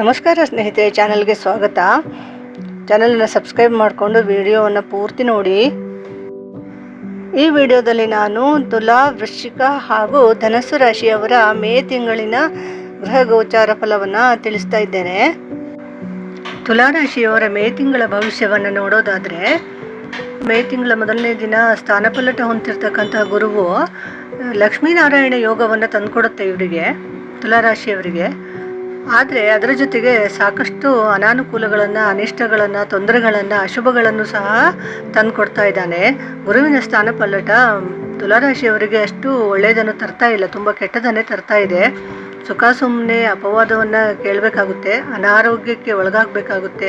ನಮಸ್ಕಾರ ಸ್ನೇಹಿತರೆ, ಚಾನಲ್ಗೆ ಸ್ವಾಗತ. ಚಾನಲನ್ನು ಸಬ್ಸ್ಕ್ರೈಬ್ ಮಾಡಿಕೊಂಡು ವಿಡಿಯೋವನ್ನು ಪೂರ್ತಿ ನೋಡಿ. ಈ ವಿಡಿಯೋದಲ್ಲಿ ನಾನು ತುಲಾ, ವೃಶ್ಚಿಕ ಹಾಗೂ ಧನಸ್ಸು ರಾಶಿಯವರ ಮೇ ತಿಂಗಳಿನ ಗೃಹ ಗೋಚಾರ ಫಲವನ್ನು ತಿಳಿಸ್ತಾ ಇದ್ದೇನೆ. ತುಲಾ ರಾಶಿಯವರ ಮೇ ತಿಂಗಳ ಭವಿಷ್ಯವನ್ನು ನೋಡೋದಾದರೆ, ಮೇ ತಿಂಗಳ ಮೊದಲನೇ ದಿನ ಸ್ಥಾನಪಲ್ಲಟ ಹೊಂದಿರತಕ್ಕಂತಹ ಗುರುವು ಲಕ್ಷ್ಮೀನಾರಾಯಣ ಯೋಗವನ್ನು ತಂದುಕೊಡುತ್ತೆ ಇವರಿಗೆ ತುಲಾರಾಶಿಯವರಿಗೆ ಆದರೆ ಅದರ ಜೊತೆಗೆ ಸಾಕಷ್ಟು ಅನಾನುಕೂಲಗಳನ್ನು, ಅನಿಷ್ಟಗಳನ್ನು, ತೊಂದರೆಗಳನ್ನು, ಅಶುಭಗಳನ್ನು ಸಹ ತಂದುಕೊಡ್ತಾ ಇದ್ದಾನೆ. ಗುರುವಿನ ಸ್ಥಾನಪಲ್ಲಟ ತುಲಾರಾಶಿಯವರಿಗೆ ಅಷ್ಟು ಒಳ್ಳೆಯದನ್ನು ತರ್ತಾ ಇಲ್ಲ, ತುಂಬ ಕೆಟ್ಟದನ್ನೇ ತರ್ತಾ ಇದೆ. ಸುಖ ಸುಮ್ಮನೆ ಅಪವಾದವನ್ನು ಕೇಳಬೇಕಾಗುತ್ತೆ, ಅನಾರೋಗ್ಯಕ್ಕೆ ಒಳಗಾಗಬೇಕಾಗುತ್ತೆ.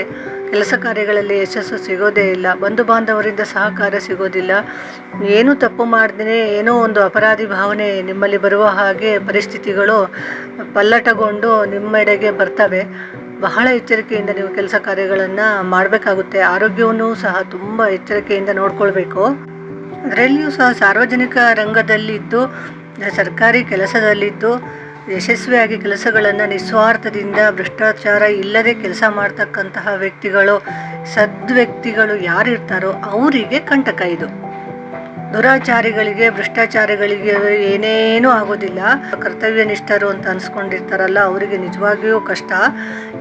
ಕೆಲಸ ಕಾರ್ಯಗಳಲ್ಲಿ ಯಶಸ್ಸು ಸಿಗೋದೇ ಇಲ್ಲ, ಬಂಧು ಬಾಂಧವರಿಂದ ಸಹಕಾರ ಸಿಗೋದಿಲ್ಲ. ಏನೂ ತಪ್ಪು ಮಾಡ್ದೇ ಏನೋ ಒಂದು ಅಪರಾಧಿ ಭಾವನೆ ನಿಮ್ಮಲ್ಲಿ ಬರುವ ಹಾಗೆ ಪರಿಸ್ಥಿತಿಗಳು ಪಲ್ಲಟಗೊಂಡು ನಿಮ್ಮೆಡೆಗೆ ಬರ್ತವೆ. ಬಹಳ ಎಚ್ಚರಿಕೆಯಿಂದ ನೀವು ಕೆಲಸ ಕಾರ್ಯಗಳನ್ನು ಮಾಡಬೇಕಾಗುತ್ತೆ. ಆರೋಗ್ಯವನ್ನು ಸಹ ತುಂಬ ಎಚ್ಚರಿಕೆಯಿಂದ ನೋಡ್ಕೊಳ್ಬೇಕು. ಅದರಲ್ಲಿಯೂ ಸಹ ಸಾರ್ವಜನಿಕ ರಂಗದಲ್ಲಿದ್ದು, ಸರ್ಕಾರಿ ಕೆಲಸದಲ್ಲಿದ್ದು ಯಶಸ್ವಿಯಾಗಿ ಕೆಲಸಗಳನ್ನು ನಿಸ್ವಾರ್ಥದಿಂದ, ಭ್ರಷ್ಟಾಚಾರ ಇಲ್ಲದೆ ಕೆಲಸ ಮಾಡ್ತಕ್ಕಂತಹ ವ್ಯಕ್ತಿಗಳು, ಸದ್ವ್ಯಕ್ತಿಗಳು ಯಾರಿರ್ತಾರೋ ಅವರಿಗೆ ಕಂಟಕ ಇದು. ದುರಾಚಾರಿಗಳಿಗೆ, ಭ್ರಷ್ಟಾಚಾರಿಗಳಿಗೆ ಏನೇನೂ ಆಗೋದಿಲ್ಲ. ಕರ್ತವ್ಯ ನಿಷ್ಠರು ಅಂತ ಅನ್ಸ್ಕೊಂಡಿರ್ತಾರಲ್ಲ, ಅವರಿಗೆ ನಿಜವಾಗಿಯೂ ಕಷ್ಟ.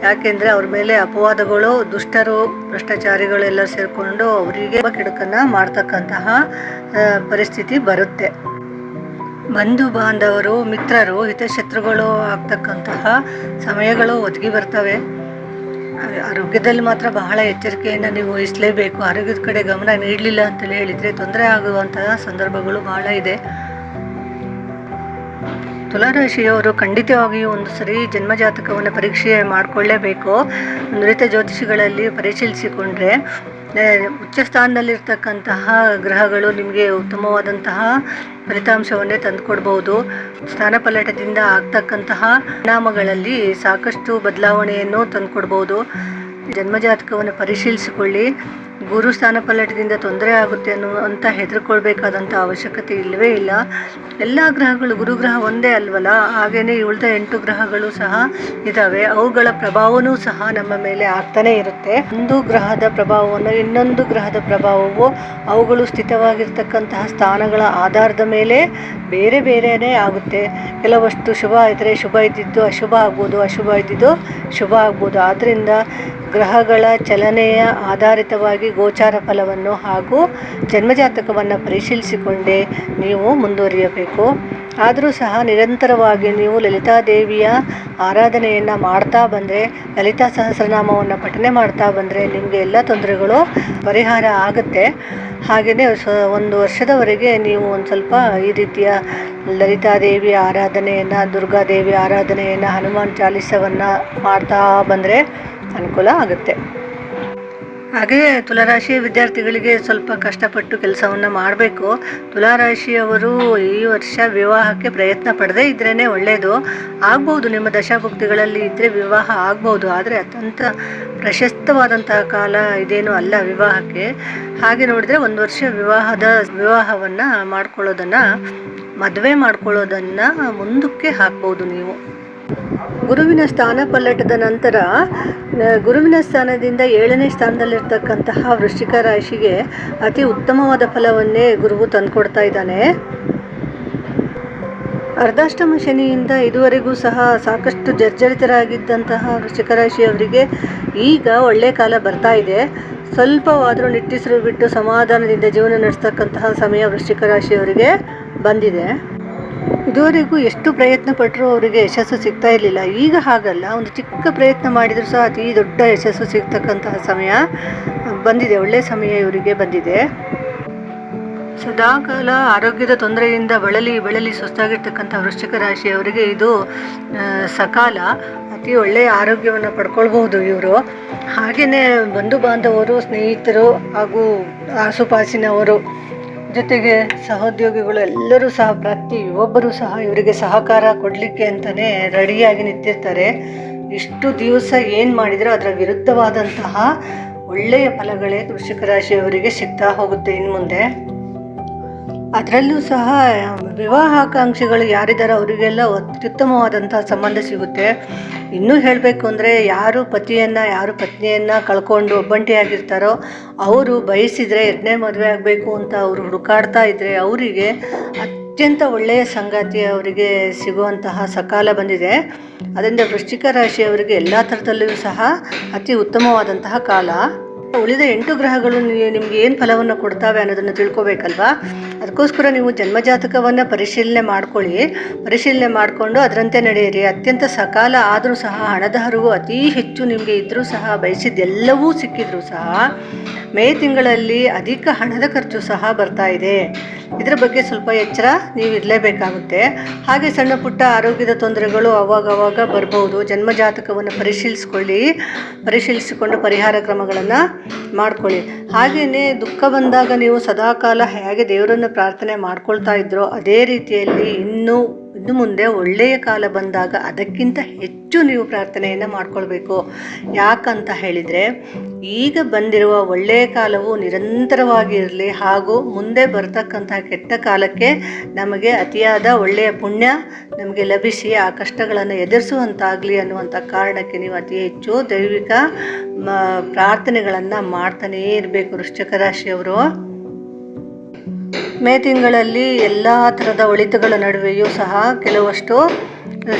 ಯಾಕೆಂದರೆ ಅವ್ರ ಮೇಲೆ ಅಪವಾದಗಳು, ದುಷ್ಟರು, ಭ್ರಷ್ಟಾಚಾರಿಗಳು ಎಲ್ಲ ಸೇರಿಕೊಂಡು ಅವರಿಗೆ ಕೆಡುಕನ್ನು ಮಾಡ್ತಕ್ಕಂತಹ ಪರಿಸ್ಥಿತಿ ಬರುತ್ತೆ. ಬಂಧು ಬಾಂಧವರು, ಮಿತ್ರರು, ಹಿತಶತ್ರುಗಳು ಆಗ್ತಕ್ಕಂತಹ ಸಮಯಗಳು ಒದಗಿ ಬರ್ತವೆ. ಆರೋಗ್ಯದಲ್ಲಿ ಮಾತ್ರ ಬಹಳ ಎಚ್ಚರಿಕೆಯನ್ನು ನೀವು ವಹಿಸಲೇಬೇಕು ಆರೋಗ್ಯದ ಕಡೆ ಗಮನ ನೀಡಲಿಲ್ಲ ಅಂತ ಹೇಳಿದರೆ ತೊಂದರೆ ಆಗುವಂತಹ ಸಂದರ್ಭಗಳು ಬಹಳ ಇದೆ. ತುಲಾರಾಶಿಯವರು ಖಂಡಿತವಾಗಿಯೂ ಒಂದು ಸರಿ ಜನ್ಮಜಾತಕವನ್ನು ಪರೀಕ್ಷೆ ಮಾಡಿಕೊಳ್ಳೇಬೇಕು. ನುರಿತ ಜ್ಯೋತಿಷಿಗಳಲ್ಲಿ ಪರಿಶೀಲಿಸಿಕೊಂಡ್ರೆ ಉಚ್ಚ ಸ್ಥಾನದಲ್ಲಿರ್ತಕ್ಕಂತಹ ಗ್ರಹಗಳು ನಿಮಗೆ ಉತ್ತಮವಾದಂತಹ ಫಲಿತಾಂಶವನ್ನೇ ತಂದುಕೊಡ್ಬೋದು. ಸ್ಥಾನಪಲ್ಲಟದಿಂದ ಆಗ್ತಕ್ಕಂತಹ ಪರಿಣಾಮಗಳಲ್ಲಿ ಸಾಕಷ್ಟು ಬದಲಾವಣೆಯನ್ನು ತಂದುಕೊಡ್ಬೋದು. ಜನ್ಮಜಾತಕವನ್ನು ಪರಿಶೀಲಿಸಿಕೊಳ್ಳಿ. ಗುರು ಸ್ಥಾನಪಲ್ಲಟದಿಂದ ತೊಂದರೆ ಆಗುತ್ತೆ ಅನ್ನೋ ಅಂತ ಹೆದರ್ಕೊಳ್ಬೇಕಾದಂಥ ಅವಶ್ಯಕತೆ ಇಲ್ಲವೇ ಇಲ್ಲ. ಎಲ್ಲ ಗ್ರಹಗಳು ಗುರುಗ್ರಹ ಒಂದೇ ಅಲ್ವಲ್ಲ? ಹಾಗೆಯೇ ಉಳಿದ ಎಂಟು ಗ್ರಹಗಳು ಸಹ ಇದ್ದಾವೆ ಅವುಗಳ ಪ್ರಭಾವವೂ ಸಹ ನಮ್ಮ ಮೇಲೆ ಆಗ್ತಾನೇ ಇರುತ್ತೆ. ಒಂದು ಗ್ರಹದ ಪ್ರಭಾವವನ್ನು ಇನ್ನೊಂದು ಗ್ರಹದ ಪ್ರಭಾವವು ಅವುಗಳು ಸ್ಥಿತವಾಗಿರ್ತಕ್ಕಂತಹ ಸ್ಥಾನಗಳ ಆಧಾರದ ಮೇಲೆ ಬೇರೆ ಬೇರೆಯೇ ಆಗುತ್ತೆ. ಕೆಲವಷ್ಟು ಶುಭ ಇದ್ದರೆ ಶುಭ ಇದ್ದಿದ್ದು ಅಶುಭ ಆಗ್ಬೋದು, ಅಶುಭ ಇದ್ದಿದ್ದು ಶುಭ ಆಗ್ಬೋದು. ಆದ್ದರಿಂದ ಗ್ರಹಗಳ ಚಲನೆಯ ಆಧಾರಿತವಾಗಿ ಗೋಚಾರ ಫಲವನ್ನು ಹಾಗೂ ಜನ್ಮಜಾತಕವನ್ನು ಪರಿಶೀಲಿಸಿಕೊಂಡೇ ನೀವು ಮುಂದುವರಿಯಬೇಕು. ಆದರೂ ಸಹ ನಿರಂತರವಾಗಿ ನೀವು ಲಲಿತಾದೇವಿಯ ಆರಾಧನೆಯನ್ನು ಮಾಡ್ತಾ ಬಂದರೆ, ಲಲಿತಾ ಸಹಸ್ರನಾಮವನ್ನು ಪಠನೆ ಮಾಡ್ತಾ ಬಂದರೆ ನಿಮಗೆ ಎಲ್ಲ ತೊಂದರೆಗಳು ಪರಿಹಾರ ಆಗುತ್ತೆ. ಹಾಗೆಯೇ ಒಂದು ವರ್ಷದವರೆಗೆ ನೀವು ಒಂದು ಸ್ವಲ್ಪ ಈ ರೀತಿಯ ಲಲಿತಾದೇವಿಯ ಆರಾಧನೆಯನ್ನು, ದುರ್ಗಾದೇವಿ ಆರಾಧನೆಯನ್ನು, ಹನುಮಾನ್ ಚಾಲಿಸವನ್ನು ಮಾಡ್ತಾ ಬಂದರೆ ಅನುಕೂಲ ಆಗುತ್ತೆ. ಹಾಗೆ ತುಲಾರಾಶಿಯ ವಿದ್ಯಾರ್ಥಿಗಳಿಗೆ ಸ್ವಲ್ಪ ಕಷ್ಟಪಟ್ಟು ಕೆಲಸವನ್ನು ಮಾಡಬೇಕು. ತುಲಾರಾಶಿಯವರು ಈ ವರ್ಷ ವಿವಾಹಕ್ಕೆ ಪ್ರಯತ್ನ ಪಡದೇ ಇದ್ರೇ ಒಳ್ಳೆಯದು ಆಗ್ಬೋದು, ನಿಮ್ಮ ದಶಾಭುಕ್ತಿಗಳಲ್ಲಿ ಇದ್ದರೆ ವಿವಾಹ ಆಗ್ಬೋದು, ಆದರೆ ಅತ್ಯಂತ ಪ್ರಶಸ್ತವಾದಂತಹ ಕಾಲ ಇದೇನು ಅಲ್ಲ ವಿವಾಹಕ್ಕೆ. ಹಾಗೆ ನೋಡಿದ್ರೆ ಒಂದು ವರ್ಷ ವಿವಾಹದ ವಿವಾಹವನ್ನು ಮಾಡ್ಕೊಳ್ಳೋದನ್ನು, ಮದುವೆ ಮಾಡ್ಕೊಳ್ಳೋದನ್ನು ಮುಂದಕ್ಕೆ ಹಾಕ್ಬೋದು ನೀವು. ಗುರುವಿನ ಸ್ಥಾನ ಪಲ್ಲಟದ ನಂತರ ಗುರುವಿನ ಸ್ಥಾನದಿಂದ ಏಳನೇ ಸ್ಥಾನದಲ್ಲಿರ್ತಕ್ಕಂತಹ ವೃಶ್ಚಿಕ ರಾಶಿಗೆ ಅತಿ ಉತ್ತಮವಾದ ಫಲವನ್ನೇ ಗುರುವು ತಂದುಕೊಡ್ತಾ ಇದ್ದಾನೆ. ಅರ್ಧಾಷ್ಟಮ ಶನಿಯಿಂದ ಇದುವರೆಗೂ ಸಹ ಸಾಕಷ್ಟು ಜರ್ಜರಿತರಾಗಿದ್ದಂತಹ ವೃಶ್ಚಿಕ ರಾಶಿಯವರಿಗೆ ಈಗ ಒಳ್ಳೆ ಕಾಲ ಬರ್ತಾ ಇದೆ. ಸ್ವಲ್ಪವಾದರೂ ನಿಟ್ಟಿಸಿರು ಬಿಟ್ಟು ಸಮಾಧಾನದಿಂದ ಜೀವನ ನಡೆಸ್ತಕ್ಕಂತಹ ಸಮಯ ವೃಶ್ಚಿಕ ರಾಶಿಯವರಿಗೆ ಬಂದಿದೆ. ಇದುವರೆಗೂ ಎಷ್ಟು ಪ್ರಯತ್ನ ಪಟ್ಟರೂ ಅವರಿಗೆ ಯಶಸ್ಸು ಸಿಗ್ತಾ ಇರಲಿಲ್ಲ. ಈಗ ಹಾಗಲ್ಲ. ಒಂದು ಚಿಕ್ಕ ಪ್ರಯತ್ನ ಮಾಡಿದರೂ ಸಹ ಅತಿ ದೊಡ್ಡ ಯಶಸ್ಸು ಸಿಗ್ತಕ್ಕಂತಹ ಸಮಯ ಬಂದಿದೆ. ಒಳ್ಳೆಯ ಸಮಯ ಇವರಿಗೆ ಬಂದಿದೆ. ಸದಾಕಾಲ ಆರೋಗ್ಯದ ತೊಂದರೆಯಿಂದ ಬಳಲಿ ಬಳಲಿ ಸುಸ್ತಾಗಿರ್ತಕ್ಕಂಥ ವೃಶ್ಚಿಕ ರಾಶಿಯವರಿಗೆ ಇದು ಸಕಾಲ ಅತಿ ಒಳ್ಳೆಯ ಆರೋಗ್ಯವನ್ನು ಪಡ್ಕೊಳ್ಬಹುದು ಇವರು. ಹಾಗೆಯೇ ಬಂಧು ಬಾಂಧವರು, ಸ್ನೇಹಿತರು ಹಾಗೂ ಆಸುಪಾಸಿನವರು ಜೊತೆಗೆ ಸಹೋದ್ಯೋಗಿಗಳು ಎಲ್ಲರೂ ಸಹ ಪ್ರತಿಯೊಬ್ಬರೂ ಸಹ ಇವರಿಗೆ ಸಹಕಾರ ಕೊಡಲಿಕ್ಕೆ ಅಂತಲೇ ರೆಡಿಯಾಗಿ ನಿಂತಿರ್ತಾರೆ. ಇಷ್ಟು ದಿವಸ ಏನು ಮಾಡಿದರೂ ಅದರ ವಿರುದ್ಧವಾದಂತಹ ಒಳ್ಳೆಯ ಫಲಗಳೇ ವೃಷಿಕ ರಾಶಿಯವರಿಗೆ ಸಿಗ್ತಾ ಹೋಗುತ್ತೆ ಇನ್ನು ಮುಂದೆ ಅದರಲ್ಲೂ ಸಹ, ವಿವಾಹಾಕಾಂಕ್ಷಿಗಳು ಯಾರಿದ್ದಾರೋ ಅವರಿಗೆಲ್ಲ ಅತ್ಯುತ್ತಮವಾದಂಥ ಸಂಬಂಧ ಸಿಗುತ್ತೆ. ಇನ್ನೂ ಹೇಳಬೇಕು ಅಂದರೆ, ಯಾರು ಪತಿಯನ್ನು, ಯಾರು ಪತ್ನಿಯನ್ನು ಕಳ್ಕೊಂಡು ಒಬ್ಬಂಟಿಯಾಗಿರ್ತಾರೋ ಅವರು ಬಯಸಿದರೆ ಎರಡನೇ ಮದುವೆ ಆಗಬೇಕು ಅಂತ ಅವರು ಹುಡುಕಾಡ್ತಾ ಇದ್ದರೆ ಅವರಿಗೆ ಅತ್ಯಂತ ಒಳ್ಳೆಯ ಸಂಗಾತಿ ಅವರಿಗೆ ಸಿಗುವಂತಹ ಸಕಾಲ ಬಂದಿದೆ. ಅದರಿಂದ ವೃಶ್ಚಿಕ ರಾಶಿಯವರಿಗೆ ಎಲ್ಲ ಥರದಲ್ಲಿಯೂ ಸಹ ಅತಿ ಉತ್ತಮವಾದಂತಹ ಕಾಲ. ಉಳಿದ ಎಂಟು ಗ್ರಹಗಳು ನಿಮ್ಗೆ ಏನು ಫಲವನ್ನು ಕೊಡ್ತಾವೆ ಅನ್ನೋದನ್ನು ತಿಳ್ಕೊಬೇಕಲ್ವಾ? ಅದಕ್ಕೋಸ್ಕರ ನೀವು ಜನ್ಮಜಾತಕವನ್ನು ಪರಿಶೀಲನೆ ಮಾಡ್ಕೊಳ್ಳಿ. ಪರಿಶೀಲನೆ ಮಾಡಿಕೊಂಡು ಅದರಂತೆ ನಡೆಯಿರಿ. ಅತ್ಯಂತ ಸಕಾಲ ಆದರೂ ಸಹ, ಹಣದ ಹರಿವು ಅತಿ ಹೆಚ್ಚು ನಿಮಗೆ ಇದ್ದರೂ ಸಹ, ಬಯಸಿದ್ದೆಲ್ಲವೂ ಸಿಕ್ಕಿದ್ರೂ ಸಹ, ಮೇ ತಿಂಗಳಲ್ಲಿ ಅಧಿಕ ಹಣದ ಖರ್ಚು ಸಹ ಬರ್ತಾ ಇದೆ. ಇದರ ಬಗ್ಗೆ ಸ್ವಲ್ಪ ಎಚ್ಚರ ನೀವು ಇರಲೇಬೇಕಾಗುತ್ತೆ. ಹಾಗೆ ಸಣ್ಣ ಪುಟ್ಟ ಆರೋಗ್ಯದ ತೊಂದರೆಗಳು ಅವಾಗವಾಗ ಬರ್ಬೋದು. ಜನ್ಮಜಾತಕವನ್ನು ಪರಿಶೀಲಿಸ್ಕೊಳ್ಳಿ. ಪರಿಶೀಲಿಸಿಕೊಂಡು ಪರಿಹಾರ ಕ್ರಮಗಳನ್ನು ಮಾಡ್ಕೊಳ್ಳಿ. ಹಾಗೆಯೇ ದುಃಖ ಬಂದಾಗ ನೀವು ಸದಾಕಾಲ ಹೇಗೆ ದೇವರನ್ನು ಪ್ರಾರ್ಥನೆ ಮಾಡ್ಕೊಳ್ತಾ ಇದ್ರೋ ಅದೇ ರೀತಿಯಲ್ಲಿ ಇನ್ನೂ ಇನ್ನು ಮುಂದೆ ಒಳ್ಳೆಯ ಕಾಲ ಬಂದಾಗ ಅದಕ್ಕಿಂತ ಹೆಚ್ಚು ನೀವು ಪ್ರಾರ್ಥನೆಯನ್ನು ಮಾಡ್ಕೊಳ್ಬೇಕು. ಯಾಕಂತ ಹೇಳಿದರೆ, ಈಗ ಬಂದಿರುವ ಒಳ್ಳೆಯ ಕಾಲವು ನಿರಂತರವಾಗಿ ಇರಲಿ ಹಾಗೂ ಮುಂದೆ ಬರ್ತಕ್ಕಂತಹ ಕೆಟ್ಟ ಕಾಲಕ್ಕೆ ನಮಗೆ ಅತಿಯಾದ ಒಳ್ಳೆಯ ಪುಣ್ಯ ನಮಗೆ ಲಭಿಸಿ ಆ ಕಷ್ಟಗಳನ್ನು ಎದುರಿಸುವಂತಾಗಲಿ ಅನ್ನುವಂಥ ಕಾರಣಕ್ಕೆ ನೀವು ಅತಿ ಹೆಚ್ಚು ದೈವಿಕ ಪ್ರಾರ್ಥನೆಗಳನ್ನು ಮಾಡ್ತಾನೇ ಇರಬೇಕು ವೃಶ್ಚಿಕ ರಾಶಿಯವರು. ಮೇ ತಿಂಗಳಲ್ಲಿ ಎಲ್ಲ ಥರದ ಒಳಿತುಗಳ ನಡುವೆಯೂ ಸಹ ಕೆಲವಷ್ಟು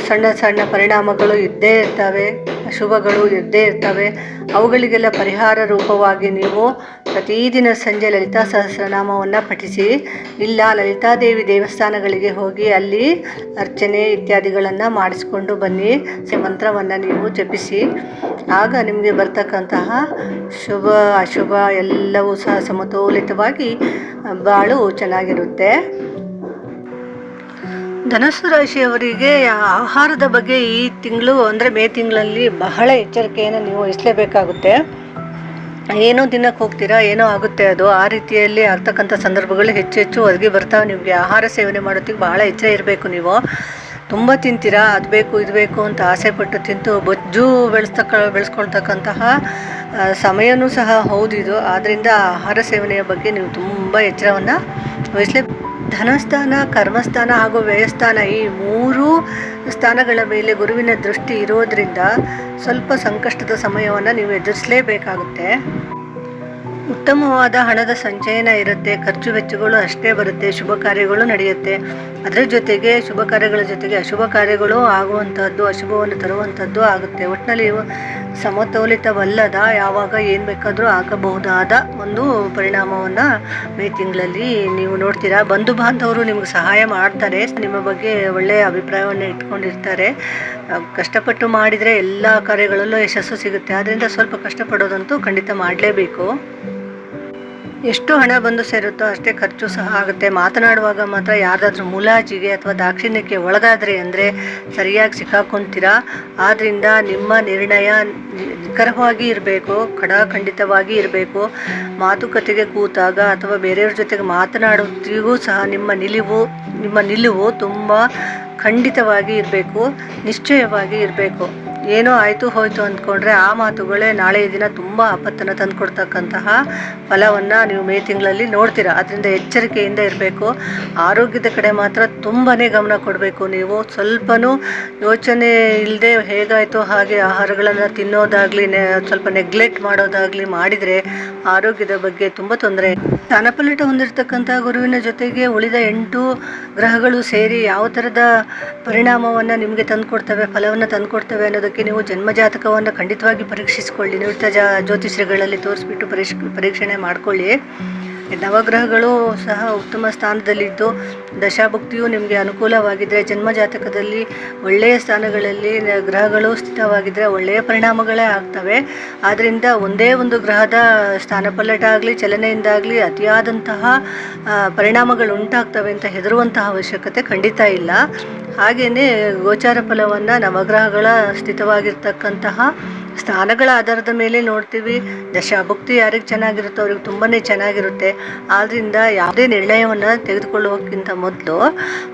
ಸಣ್ಣ ಸಣ್ಣ ಪರಿಣಾಮಗಳು ಇದ್ದೇ ಇರ್ತವೆ ಶುಭಗಳು ಇದ್ದೇ ಇರ್ತವೆ. ಅವುಗಳಿಗೆಲ್ಲ ಪರಿಹಾರ ರೂಪವಾಗಿ ನೀವು ಪ್ರತಿದಿನ ಸಂಜೆ ಲಲಿತಾ ಸಹಸ್ರನಾಮವನ್ನು ಪಠಿಸಿ, ಇಲ್ಲ ಲಲಿತಾದೇವಿ ದೇವಸ್ಥಾನಗಳಿಗೆ ಹೋಗಿ ಅಲ್ಲಿ ಅರ್ಚನೆ ಇತ್ಯಾದಿಗಳನ್ನು ಮಾಡಿಸಿಕೊಂಡು ಬನ್ನಿ. ಮಂತ್ರವನ್ನು ನೀವು ಜಪಿಸಿ. ಆಗ ನಿಮಗೆ ಬರ್ತಕ್ಕಂತಹ ಶುಭ, ಅಶುಭ ಎಲ್ಲವೂ ಸಹ ಸಮತೋಲಿತವಾಗಿ ಬಾಳು ಚೆನ್ನಾಗಿರುತ್ತೆ. ಧನಸ್ಸು ರಾಶಿಯವರಿಗೆ ಆಹಾರದ ಬಗ್ಗೆ ಈ ತಿಂಗಳು ಅಂದರೆ ಮೇ ತಿಂಗಳಲ್ಲಿ ಬಹಳ ಎಚ್ಚರಿಕೆಯನ್ನು ನೀವು ವಹಿಸಲೇಬೇಕಾಗುತ್ತೆ. ಏನೋ ದಿನಕ್ಕೆ ಹೋಗ್ತೀರಾ, ಏನೋ ಆಗುತ್ತೆ ಅದು, ಆ ರೀತಿಯಲ್ಲಿ ಆಗ್ತಕ್ಕಂಥ ಸಂದರ್ಭಗಳು ಹೆಚ್ಚು ಹೆಚ್ಚು ಒದಗಿ ಬರ್ತಾವೆ. ನಿಮಗೆ ಆಹಾರ ಸೇವನೆ ಮಾಡೋದಕ್ಕೆ ಬಹಳ ಎಚ್ಚರ ಇರಬೇಕು ನೀವು. ತುಂಬ ತಿಂತೀರಾ? ಅದು ಬೇಕು, ಇದು ಬೇಕು ಅಂತ ಆಸೆ ಪಟ್ಟು ತಿಂತು, ಬೊಜ್ಜು ಬೆಳೆಸ್ತಕ್ಕ ಬೆಳೆಸ್ಕೊಳ್ತಕ್ಕಂತಹ ಸಮಯನೂ ಸಹ ಹೌದು ಇದು. ಆದ್ದರಿಂದ ಆಹಾರ ಸೇವನೆಯ ಬಗ್ಗೆ ನೀವು ತುಂಬ ಎಚ್ಚರವನ್ನು ವಹಿಸಲೇ ಧನಸ್ಥಾನ, ಕರ್ಮಸ್ಥಾನ ಹಾಗೂ ವ್ಯಯಸ್ಥಾನ ಈ ಮೂರು ಸ್ಥಾನಗಳ ಮೇಲೆ ಗುರುವಿನ ದೃಷ್ಟಿ ಇರೋದರಿಂದ ಸ್ವಲ್ಪ ಸಂಕಷ್ಟದ ಸಮಯವನ್ನು ನೀವು ಎದುರಿಸಲೇಬೇಕಾಗುತ್ತೆ. ಉತ್ತಮವಾದ ಹಣದ ಸಂಚಯನ ಇರುತ್ತೆ, ಖರ್ಚು ವೆಚ್ಚಗಳು ಅಷ್ಟೇ ಬರುತ್ತೆ, ಶುಭ ಕಾರ್ಯಗಳು ನಡೆಯುತ್ತೆ. ಅದರ ಜೊತೆಗೆ ಶುಭ ಕಾರ್ಯಗಳ ಜೊತೆಗೆ ಅಶುಭ ಕಾರ್ಯಗಳು ಆಗುವಂಥದ್ದು ಅಶುಭವನ್ನು ತರುವಂಥದ್ದು ಆಗುತ್ತೆ. ಒಟ್ಟಿನಲ್ಲಿ ಸಮತೋಲಿತವಲ್ಲದ ಯಾವಾಗ ಏನು ಬೇಕಾದರೂ ಆಗಬಹುದಾದ ಒಂದು ಪರಿಣಾಮವನ್ನು ಮೇ ತಿಂಗಳಲ್ಲಿ ನೀವು ನೋಡ್ತೀರಾ. ಬಂಧು ಬಾಂಧವರು ನಿಮ್ಗೆ ಸಹಾಯ ಮಾಡ್ತಾರೆ, ನಿಮ್ಮ ಬಗ್ಗೆ ಒಳ್ಳೆಯ ಅಭಿಪ್ರಾಯವನ್ನು ಇಟ್ಕೊಂಡಿರ್ತಾರೆ. ಕಷ್ಟಪಟ್ಟು ಮಾಡಿದರೆ ಎಲ್ಲ ಕಾರ್ಯಗಳಲ್ಲೂ ಯಶಸ್ಸು ಸಿಗುತ್ತೆ. ಆದ್ದರಿಂದ ಸ್ವಲ್ಪ ಕಷ್ಟಪಡೋದಂತೂ ಖಂಡಿತ ಮಾಡಲೇಬೇಕು. ಎಷ್ಟು ಹಣ ಬಂದು ಸೇರುತ್ತೋ ಅಷ್ಟೇ ಖರ್ಚು ಸಹ ಆಗುತ್ತೆ. ಮಾತನಾಡುವಾಗ ಮಾತ್ರ ಯಾರಾದರೂ ಮುಲಾಜಿಗೆ ಅಥವಾ ದಾಕ್ಷಿಣ್ಯಕ್ಕೆ ಒಳಗಾದರೆ ಅಂದರೆ ಸರಿಯಾಗಿ ಸಿಕ್ಕಾಕೊಂತೀರಾ? ಆದ್ದರಿಂದ ನಿಮ್ಮ ನಿರ್ಣಯ ನಿಖರವಾಗಿ ಇರಬೇಕು, ಖಡಾಖಂಡಿತವಾಗಿ ಇರಬೇಕು. ಮಾತುಕತೆಗೆ ಕೂತಾಗ ಅಥವಾ ಬೇರೆಯವ್ರ ಜೊತೆಗೆ ಮಾತನಾಡುತ್ತಿಗೂ ಸಹ ನಿಮ್ಮ ನಿಲುವು ನಿಮ್ಮ ನಿಲುವು ತುಂಬ ಖಂಡಿತವಾಗಿ ಇರಬೇಕು, ನಿಶ್ಚಯವಾಗಿ ಇರಬೇಕು. ಏನೋ ಆಯಿತು ಹೋಯಿತು ಅಂದ್ಕೊಂಡ್ರೆ ಆ ಮಾತುಗಳೇ ನಾಳೆ ದಿನ ತುಂಬ ಆಪತ್ತನ್ನು ತಂದುಕೊಡ್ತಕ್ಕಂತಹ ಫಲವನ್ನು ನೀವು ಮೇ ತಿಂಗಳಲ್ಲಿ ನೋಡ್ತೀರಾ. ಅದರಿಂದ ಎಚ್ಚರಿಕೆಯಿಂದ ಇರಬೇಕು. ಆರೋಗ್ಯದ ಕಡೆ ಮಾತ್ರ ತುಂಬಾ ಗಮನ ಕೊಡಬೇಕು ನೀವು. ಸ್ವಲ್ಪನೂ ಯೋಚನೆ ಇಲ್ಲದೆ ಹೇಗಾಯಿತು ಹಾಗೆ ಆಹಾರಗಳನ್ನು ತಿನ್ನೋದಾಗಲಿ ಸ್ವಲ್ಪ ನೆಗ್ಲೆಕ್ಟ್ ಮಾಡೋದಾಗಲಿ ಮಾಡಿದರೆ ಆರೋಗ್ಯದ ಬಗ್ಗೆ ತುಂಬ ತೊಂದರೆ. ಸ್ಥಾನಪಲ್ಲಟ ಹೊಂದಿರತಕ್ಕಂಥ ಗುರುವಿನ ಜೊತೆಗೆ ಉಳಿದ ಎಂಟು ಗ್ರಹಗಳು ಸೇರಿ ಯಾವ ಥರದ ಪರಿಣಾಮವನ್ನು ನಿಮಗೆ ತಂದುಕೊಡ್ತವೆ, ಫಲವನ್ನು ತಂದುಕೊಡ್ತವೆ ಅನ್ನೋದಕ್ಕೆ ನೀವು ಜನ್ಮಜಾತಕವನ್ನು ಖಂಡಿತವಾಗಿ ಪರೀಕ್ಷಿಸಿಕೊಳ್ಳಿ. ನಿವೃತ್ತ ಜಾ ಜ್ಯೋತಿಷ್ಯಗಳಲ್ಲಿ ತೋರಿಸ್ಬಿಟ್ಟು ಪರೀಕ್ಷೆ ಪರೀಕ್ಷಣೆ ಮಾಡಿಕೊಳ್ಳಿ. ನವಗ್ರಹಗಳು ಸಹ ಉತ್ತಮ ಸ್ಥಾನದಲ್ಲಿದ್ದು ದಶಾಭಕ್ತಿಯು ನಿಮಗೆ ಅನುಕೂಲವಾಗಿದ್ದರೆ ಜನ್ಮಜಾತಕದಲ್ಲಿ ಒಳ್ಳೆಯ ಸ್ಥಾನಗಳಲ್ಲಿ ಗ್ರಹಗಳು ಸ್ಥಿತವಾಗಿದ್ದರೆ ಒಳ್ಳೆಯ ಪರಿಣಾಮಗಳೇ ಆಗ್ತವೆ. ಆದ್ದರಿಂದ ಒಂದೇ ಒಂದು ಗ್ರಹದ ಸ್ಥಾನಪಲ್ಲಟ ಆಗಲಿ, ಚಲನೆಯಿಂದಾಗಲಿ ಅತಿಯಾದಂತಹ ಪರಿಣಾಮಗಳು ಉಂಟಾಗ್ತವೆ ಅಂತ ಹೆದರುವಂತಹ ಅವಶ್ಯಕತೆ ಖಂಡಿತ ಇಲ್ಲ. ಹಾಗೆಯೇ ಗೋಚಾರ ಫಲವನ್ನು ನವಗ್ರಹಗಳ ಸ್ಥಿತವಾಗಿರ್ತಕ್ಕಂತಹ ಸ್ಥಾನಗಳ ಆಧಾರದ ಮೇಲೆ ನೋಡ್ತೀವಿ. ದಶಾಭುಕ್ತಿ ಯಾರಿಗೆ ಚೆನ್ನಾಗಿರುತ್ತೋ ಅವ್ರಿಗೆ ತುಂಬಾ ಚೆನ್ನಾಗಿರುತ್ತೆ. ಆದ್ದರಿಂದ ಯಾವುದೇ ನಿರ್ಣಯವನ್ನು ತೆಗೆದುಕೊಳ್ಳೋಕ್ಕಿಂತ ಮೊದಲು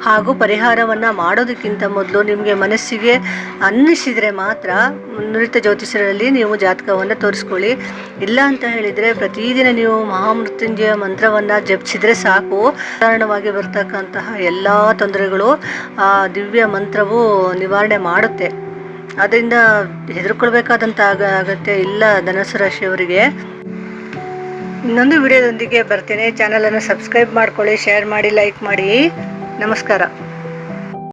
ಹಾಗೂ ಪರಿಹಾರವನ್ನು ಮಾಡೋದಕ್ಕಿಂತ ಮೊದಲು ನಿಮಗೆ ಮನಸ್ಸಿಗೆ ಅನ್ನಿಸಿದರೆ ಮಾತ್ರ ನೃತ್ಯ ಜ್ಯೋತಿಷರಲ್ಲಿ ನೀವು ಜಾತಕವನ್ನು ತೋರಿಸ್ಕೊಳ್ಳಿ. ಇಲ್ಲ ಅಂತ ಹೇಳಿದರೆ ಪ್ರತಿದಿನ ನೀವು ಮಹಾಮೃತ್ಯುಂಜಯ ಮಂತ್ರವನ್ನು ಜಪಿಸಿದರೆ ಸಾಕು. ಕಾರಣವಾಗಿ ಬರ್ತಕ್ಕಂತಹ ಎಲ್ಲ ತೊಂದರೆಗಳು ಆ ದಿವ್ಯ ಮಂತ್ರವು ನಿವಾರಣೆ ಮಾಡುತ್ತೆ. ಅದರಿಂದ ಹೆದರ್ಕೊಳ್ಬೇಕಾದಂಥ ಆಗ ಅಗತ್ಯ ಇಲ್ಲ ಧನಸು ರಾಶಿಯವರಿಗೆ. ಇನ್ನೊಂದು ವಿಡಿಯೋದೊಂದಿಗೆ ಬರ್ತೇನೆ. ಚಾನಲನ್ನು ಸಬ್ಸ್ಕ್ರೈಬ್ ಮಾಡ್ಕೊಳ್ಳಿ ಶೇರ್ ಮಾಡಿ ಲೈಕ್ ಮಾಡಿ. ನಮಸ್ಕಾರ.